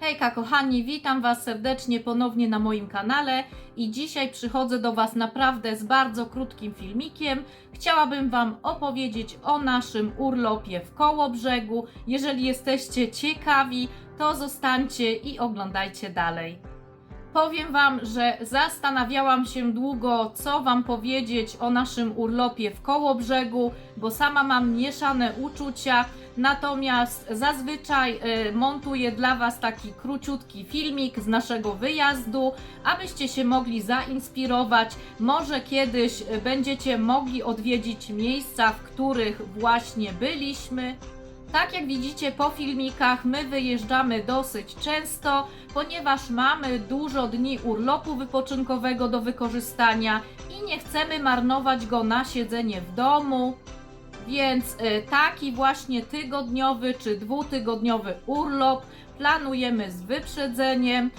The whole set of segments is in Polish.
Hejka kochani, witam Was serdecznie ponownie na moim kanale i dzisiaj przychodzę do Was naprawdę z bardzo krótkim filmikiem. Chciałabym Wam opowiedzieć o naszym urlopie w Kołobrzegu. Jeżeli jesteście ciekawi, to zostańcie i oglądajcie dalej. Powiem Wam, że zastanawiałam się długo, co Wam powiedzieć o naszym urlopie w Kołobrzegu, bo sama mam mieszane uczucia. Natomiast zazwyczaj y, montuję dla Was taki króciutki filmik z naszego wyjazdu, abyście się mogli zainspirować. Może kiedyś y, będziecie mogli odwiedzić miejsca, w których właśnie byliśmy. Tak jak widzicie po filmikach, my wyjeżdżamy dosyć często, ponieważ mamy dużo dni urlopu wypoczynkowego do wykorzystania i nie chcemy marnować go na siedzenie w domu. Więc y, taki właśnie tygodniowy czy dwutygodniowy urlop planujemy z wyprzedzeniem y,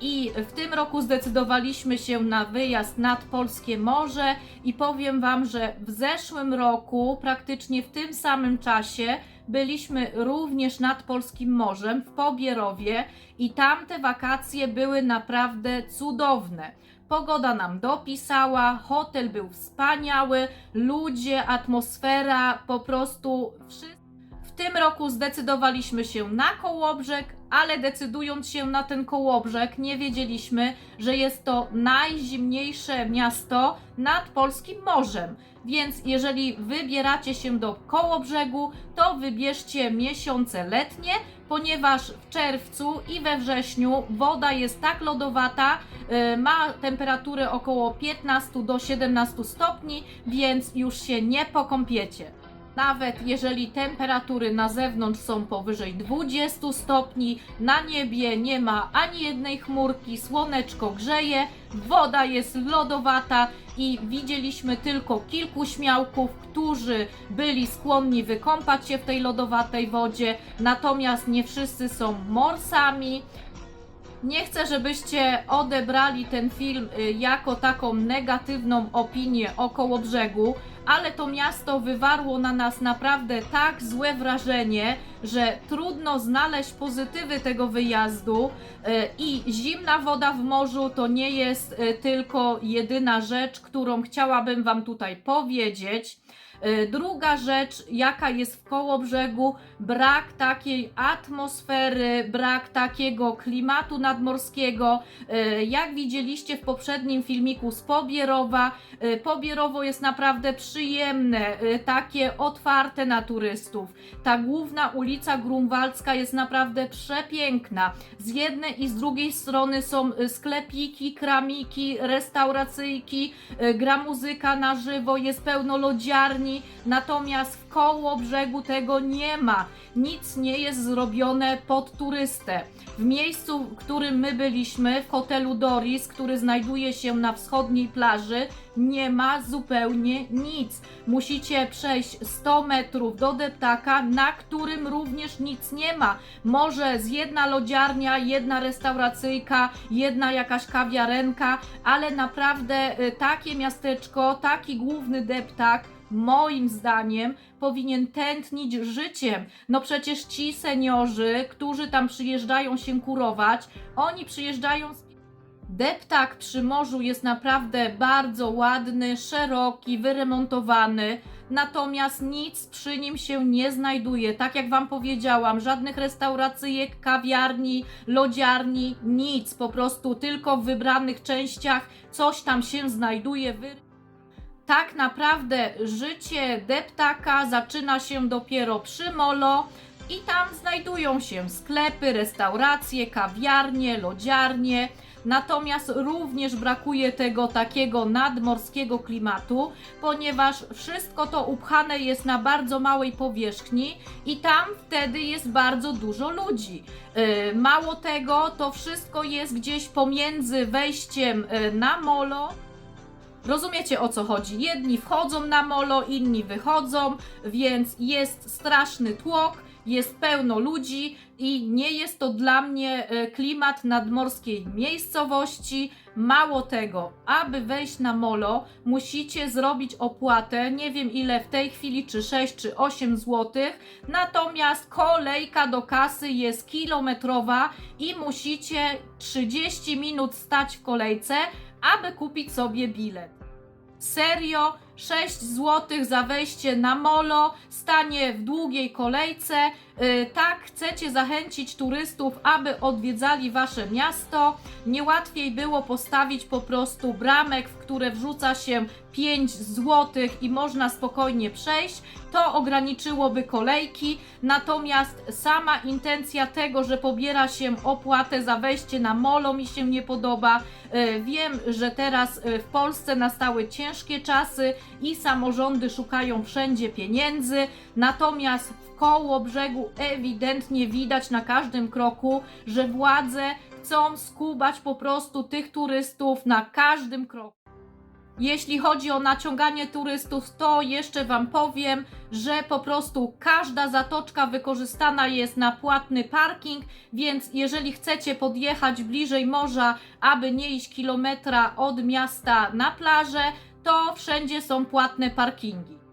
i w tym roku zdecydowaliśmy się na wyjazd nad Polskie Morze i powiem Wam, że w zeszłym roku, praktycznie w tym samym czasie, byliśmy również nad Polskim Morzem w Pobierowie i tamte wakacje były naprawdę cudowne. Pogoda nam dopisała, hotel był wspaniały, ludzie, atmosfera, po prostu wszystko. W tym roku zdecydowaliśmy się na Kołobrzeg, ale decydując się na ten Kołobrzeg, nie wiedzieliśmy, że jest to najzimniejsze miasto nad Polskim Morzem. Więc jeżeli wybieracie się do Kołobrzegu, to wybierzcie miesiące letnie, ponieważ w czerwcu i we wrześniu woda jest tak lodowata, y, ma temperaturę około 15 do 17 stopni, więc już się nie pokąpiecie. Nawet jeżeli temperatury na zewnątrz są powyżej 20 stopni, na niebie nie ma ani jednej chmurki, słoneczko grzeje, woda jest lodowata i widzieliśmy tylko kilku śmiałków, którzy byli skłonni wykąpać się w tej lodowatej wodzie, natomiast nie wszyscy są morsami. Nie chcę, żebyście odebrali ten film y, jako taką negatywną opinię o Kołobrzegu, ale to miasto wywarło na nas naprawdę tak złe wrażenie, że trudno znaleźć pozytywy tego wyjazdu y, i zimna woda w morzu to nie jest y, tylko jedyna rzecz, którą chciałabym Wam tutaj powiedzieć. Y, Druga rzecz, jaka jest w Kołobrzegu, brak takiej atmosfery, brak takiego klimatu nadmorskiego. Y, Jak widzieliście w poprzednim filmiku z Pobierowa, y, Pobierowo jest naprawdę przyjemne, y, takie otwarte na turystów. Ta główna ulica Grunwaldzka jest naprawdę przepiękna. Z jednej i z drugiej strony są sklepiki, kramiki, restauracyjki, gra muzyka na żywo, jest pełno lodziarni, natomiast w koło brzegu tego nie ma. Nic nie jest zrobione pod turystę. W miejscu, w którym my byliśmy, w hotelu Doris, który znajduje się na wschodniej plaży, nie ma zupełnie nic. Musicie przejść 100 metrów do deptaka, na którym również nic nie ma. Może z jedna lodziarnia, jedna restauracyjka, jedna jakaś kawiarenka, ale naprawdę y, takie miasteczko, taki główny deptak, moim zdaniem powinien tętnić życiem. No przecież ci seniorzy, którzy tam przyjeżdżają się kurować, oni przyjeżdżają z Deptak przy morzu jest naprawdę bardzo ładny, szeroki, wyremontowany, natomiast nic przy nim się nie znajduje. Tak jak Wam powiedziałam, żadnych restauracyjek, kawiarni, lodziarni, nic, po prostu tylko w wybranych częściach coś tam się znajduje. Wy tak naprawdę życie deptaka zaczyna się dopiero przy molo i tam znajdują się sklepy, restauracje, kawiarnie, lodziarnie. Natomiast również brakuje tego takiego nadmorskiego klimatu, ponieważ wszystko to upchane jest na bardzo małej powierzchni i tam wtedy jest bardzo dużo ludzi. Yy, Mało tego, to wszystko jest gdzieś pomiędzy wejściem yy, na molo Rozumiecie o co chodzi? Jedni wchodzą na molo, inni wychodzą, więc jest straszny tłok, jest pełno ludzi i nie jest to dla mnie e, klimat nadmorskiej miejscowości. Mało tego, aby wejść na molo, musicie zrobić opłatę, nie wiem ile w tej chwili, czy 6 czy 8 zł. Natomiast kolejka do kasy jest kilometrowa i musicie 30 minut stać w kolejce, aby kupić sobie bilet. Serio, 6 zł za wejście na molo, stanie w długiej kolejce. Yy, tak chcecie zachęcić turystów, aby odwiedzali wasze miasto. Niełatwiej było postawić po prostu bramek, w które wrzuca się 5 zł i można spokojnie przejść. To ograniczyłoby kolejki. Natomiast sama intencja tego, że pobiera się opłatę za wejście na molo mi się nie podoba. E, Wiem, że teraz e, w Polsce nastały ciężkie czasy i samorządy szukają wszędzie pieniędzy, natomiast w koło brzegu ewidentnie widać na każdym kroku, że władze chcą skubać po prostu tych turystów na każdym kroku. Jeśli chodzi o naciąganie turystów, to jeszcze Wam powiem, że po prostu każda zatoczka wykorzystana jest na płatny parking, więc jeżeli chcecie podjechać bliżej morza, aby nie iść kilometra od miasta na plażę, to wszędzie są płatne parkingi.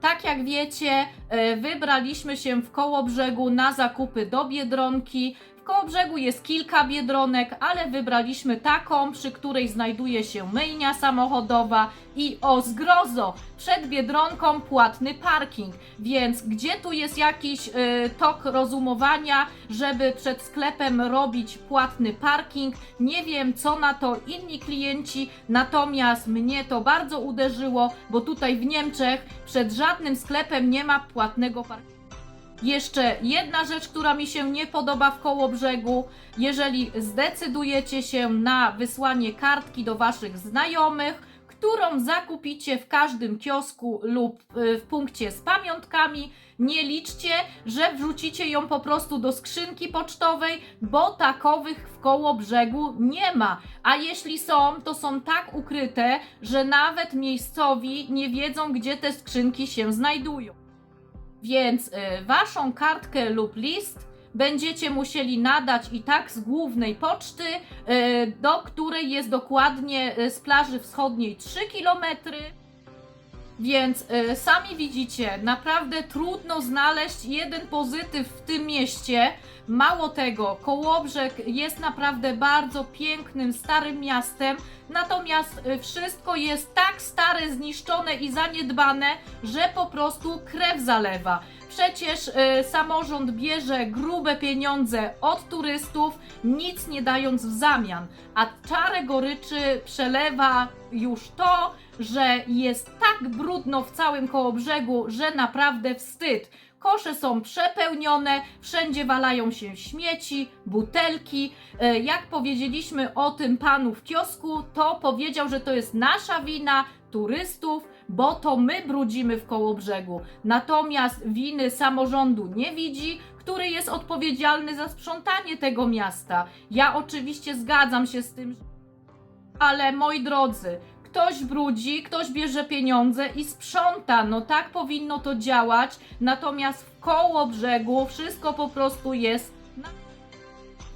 Tak jak wiecie, e, wybraliśmy się w koło brzegu na zakupy do Biedronki. Koło brzegu jest kilka biedronek, ale wybraliśmy taką, przy której znajduje się myjnia samochodowa i o zgrozo, przed biedronką płatny parking. Więc gdzie tu jest jakiś y, tok rozumowania, żeby przed sklepem robić płatny parking? Nie wiem, co na to inni klienci, natomiast mnie to bardzo uderzyło, bo tutaj w Niemczech przed żadnym sklepem nie ma płatnego parkingu. Jeszcze jedna rzecz, która mi się nie podoba w koło brzegu. Jeżeli zdecydujecie się na wysłanie kartki do Waszych znajomych, którą zakupicie w każdym kiosku lub y, w punkcie z pamiątkami, nie liczcie, że wrzucicie ją po prostu do skrzynki pocztowej, bo takowych w koło brzegu nie ma. A jeśli są, to są tak ukryte, że nawet miejscowi nie wiedzą, gdzie te skrzynki się znajdują. Więc y, waszą kartkę lub list będziecie musieli nadać i tak z głównej poczty, y, do której jest dokładnie y, z plaży wschodniej 3 km. Więc y, sami widzicie, naprawdę trudno znaleźć jeden pozytyw w tym mieście. Mało tego, Kołobrzeg jest naprawdę bardzo pięknym, starym miastem, natomiast y, wszystko jest tak stare, zniszczone i zaniedbane, że po prostu krew zalewa. Przecież y, samorząd bierze grube pieniądze od turystów, nic nie dając w zamian, a czarę goryczy przelewa już to, że jest tak brudno w całym Kołobrzegu, że naprawdę wstyd. Kosze są przepełnione, wszędzie walają się śmieci, butelki. E, Jak powiedzieliśmy o tym panu w kiosku, to powiedział, że to jest nasza wina, turystów, bo to my brudzimy w Kołobrzegu. Natomiast winy samorządu nie widzi, który jest odpowiedzialny za sprzątanie tego miasta. Ja oczywiście zgadzam się z tym, ale moi drodzy, ktoś brudzi, ktoś bierze pieniądze i sprząta. No tak powinno to działać. Natomiast w koło brzegu wszystko po prostu jest.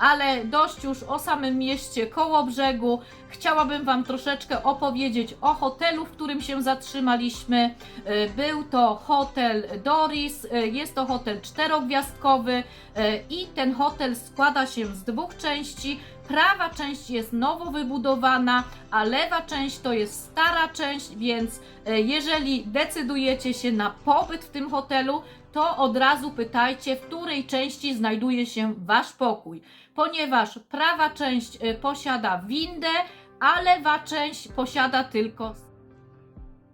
Ale dość już o samym mieście koło brzegu. Chciałabym Wam troszeczkę opowiedzieć o hotelu, w którym się zatrzymaliśmy. E, Był to hotel Doris, e, jest to hotel czterogwiazdkowy e, i ten hotel składa się z dwóch części. Prawa część jest nowo wybudowana, a lewa część to jest stara część, więc jeżeli decydujecie się na pobyt w tym hotelu, to od razu pytajcie, w której części znajduje się Wasz pokój, ponieważ prawa część e, posiada windę, a lewa część posiada tylko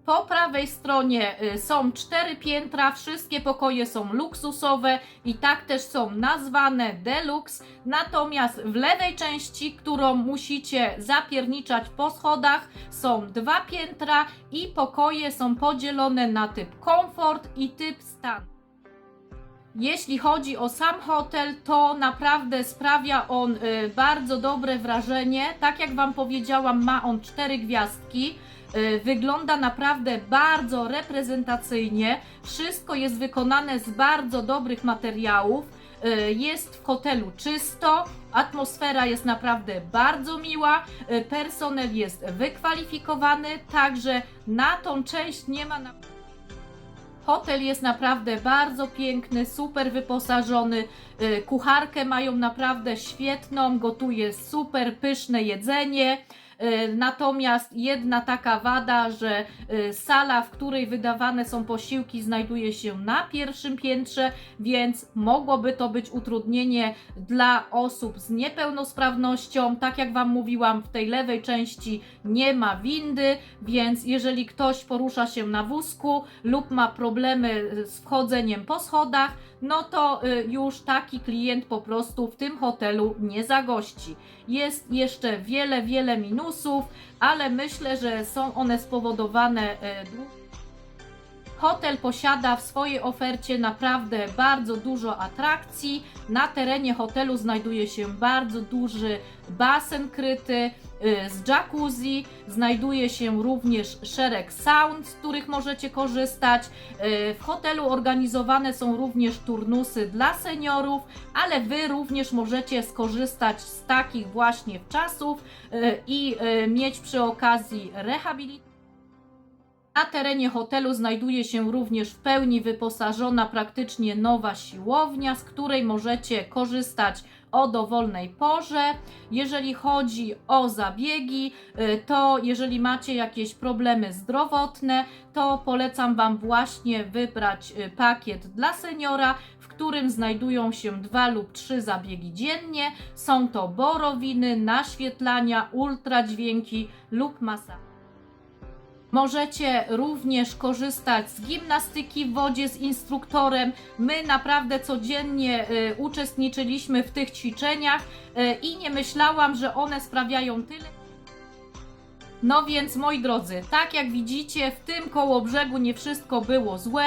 po prawej stronie y, są cztery piętra, wszystkie pokoje są luksusowe i tak też są nazwane deluxe. Natomiast w lewej części, którą musicie zapierniczać po schodach, są dwa piętra i pokoje są podzielone na typ komfort i typ stan. Jeśli chodzi o sam hotel, to naprawdę sprawia on y, bardzo dobre wrażenie. Tak jak Wam powiedziałam, ma on cztery gwiazdki. Y, Wygląda naprawdę bardzo reprezentacyjnie. Wszystko jest wykonane z bardzo dobrych materiałów. Y, Jest w hotelu czysto, atmosfera jest naprawdę bardzo miła, y, personel jest wykwalifikowany, także na tą część nie ma. Hotel jest naprawdę bardzo piękny, super wyposażony. y, Kucharkę mają naprawdę świetną, gotuje super pyszne jedzenie. Y, Natomiast jedna taka wada, że y, sala, w której wydawane są posiłki, znajduje się na pierwszym piętrze, więc mogłoby to być utrudnienie dla osób z niepełnosprawnością. Tak jak Wam mówiłam, w tej lewej części nie ma windy, więc jeżeli ktoś porusza się na wózku lub ma problemy z wchodzeniem po schodach, no to y, już taki klient po prostu w tym hotelu nie zagości. Jest jeszcze wiele, wiele minusów, ale myślę, że są one spowodowane y, Hotel posiada w swojej ofercie naprawdę bardzo dużo atrakcji. Na terenie hotelu znajduje się bardzo duży basen kryty y, z jacuzzi. Znajduje się również szereg saun, z których możecie korzystać. Y, W hotelu organizowane są również turnusy dla seniorów, ale Wy również możecie skorzystać z takich właśnie czasów y, i mieć przy okazji rehabilitację. Na terenie hotelu znajduje się również w pełni wyposażona praktycznie nowa siłownia, z której możecie korzystać o dowolnej porze. Jeżeli chodzi o zabiegi, y, to jeżeli macie jakieś problemy zdrowotne, to polecam Wam właśnie wybrać y, pakiet dla seniora, w którym znajdują się dwa lub trzy zabiegi dziennie. Są to borowiny, naświetlania, ultradźwięki lub masaż. Możecie również korzystać z gimnastyki w wodzie z instruktorem. My naprawdę codziennie y, uczestniczyliśmy w tych ćwiczeniach y, i nie myślałam, że one sprawiają tyle. No więc moi drodzy, tak jak widzicie, w tym koło brzegu nie wszystko było złe.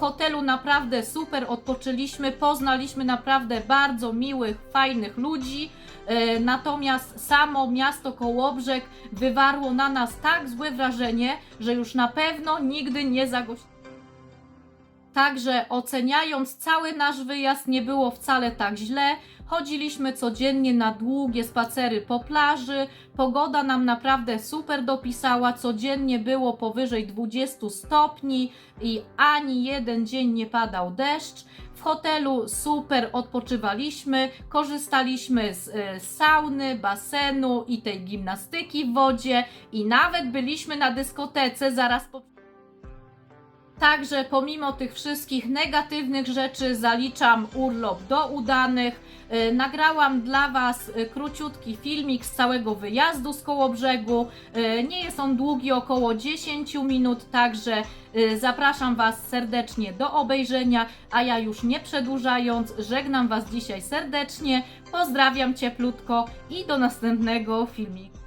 Hotelu naprawdę super odpoczęliśmy, poznaliśmy naprawdę bardzo miłych, fajnych ludzi. E, Natomiast samo miasto Kołobrzeg wywarło na nas tak złe wrażenie, że już na pewno nigdy nie zagościmy. Także oceniając cały nasz wyjazd, nie było wcale tak źle. Chodziliśmy codziennie na długie spacery po plaży. Pogoda nam naprawdę super dopisała. Codziennie było powyżej 20 stopni i ani jeden dzień nie padał deszcz. W hotelu super odpoczywaliśmy, korzystaliśmy z e, sauny, basenu i tej gimnastyki w wodzie i nawet byliśmy na dyskotece zaraz po Także pomimo tych wszystkich negatywnych rzeczy zaliczam urlop do udanych. E, Nagrałam dla Was e, króciutki filmik z całego wyjazdu z Kołobrzegu. E, Nie jest on długi, około 10 minut, także zapraszam Was serdecznie do obejrzenia, a ja już nie przedłużając, żegnam Was dzisiaj serdecznie, pozdrawiam cieplutko i do następnego filmiku.